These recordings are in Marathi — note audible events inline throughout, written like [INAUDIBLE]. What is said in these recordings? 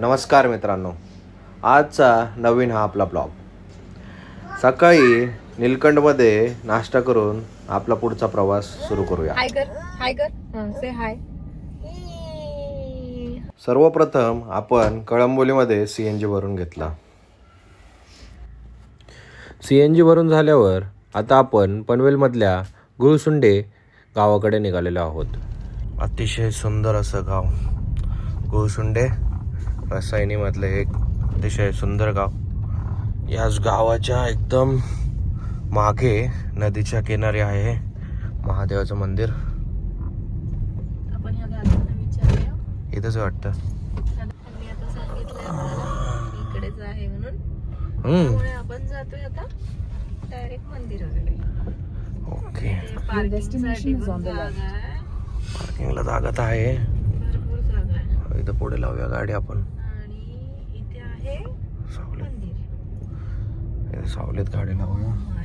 नमस्कार मित्रांनो. आजचा नवीन हा आपला ब्लॉग. सकाळी निलकंठमध्ये नाश्ता करून आपला पुढचा प्रवास सुरू करूया. हाय कर हाय कर से हाय सर्वप्रथम आपण कळंबोलीमध्ये सी एन जी भरून घेतला. सी एन जी भरून झाल्यावर आता आपण पनवेलमधल्या गुळसुंडे गावाकडे निघालेलो आहोत. अतिशय सुंदर असं गाव. गुळसुंडे रसायनीमधलं एक अतिशय सुंदर गाव. याच गावाच्या एकदम मागे नदीच्या किनारी आहे महादेवाचं मंदिर. इथंच वाटतं. आपण जातोय आता डायरेक्ट मंदिराकडे. ओके. पार्किंगला जागा तर आहे. भरपूर जागा आहे. इथं पुढे लावूया गाडी आपण. आणि इथे आहे सावलीत. सावलीत गाडी लावूया.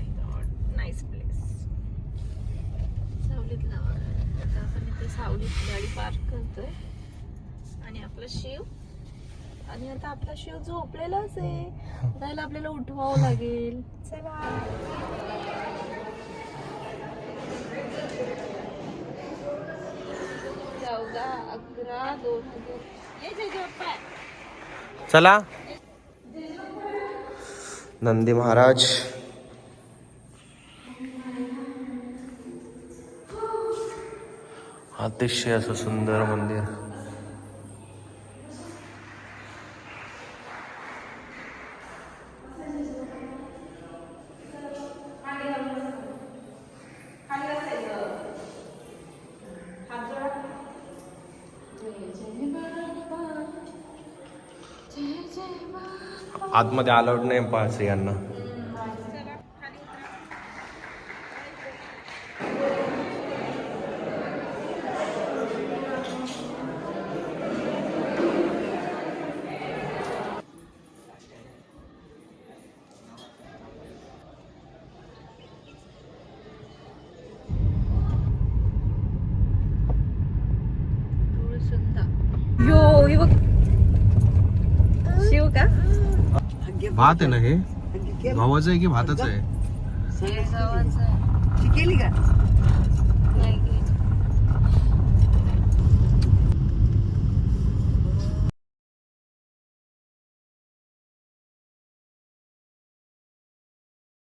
नाईस प्लेस सावलीत लावा. आता आपण इथे सावलीत गाडी पार्क करतोय. आणि आपला शिव. आणि आता आपला शिव झोपलेलाच आहे. [LAUGHS] त्याला आपल्याला उठवावं लागेल. चला. चौदा अकरा दोन हजार. चला. नंदी महाराज. अतिशय असं सुंदर मंदिर. आतमध्ये अलाउड नाही पास यांना यो हे बघ शिव का भात आहे ना हे? गव्हाचं आहे की भाताचं आहे? गव्हाचं आहे.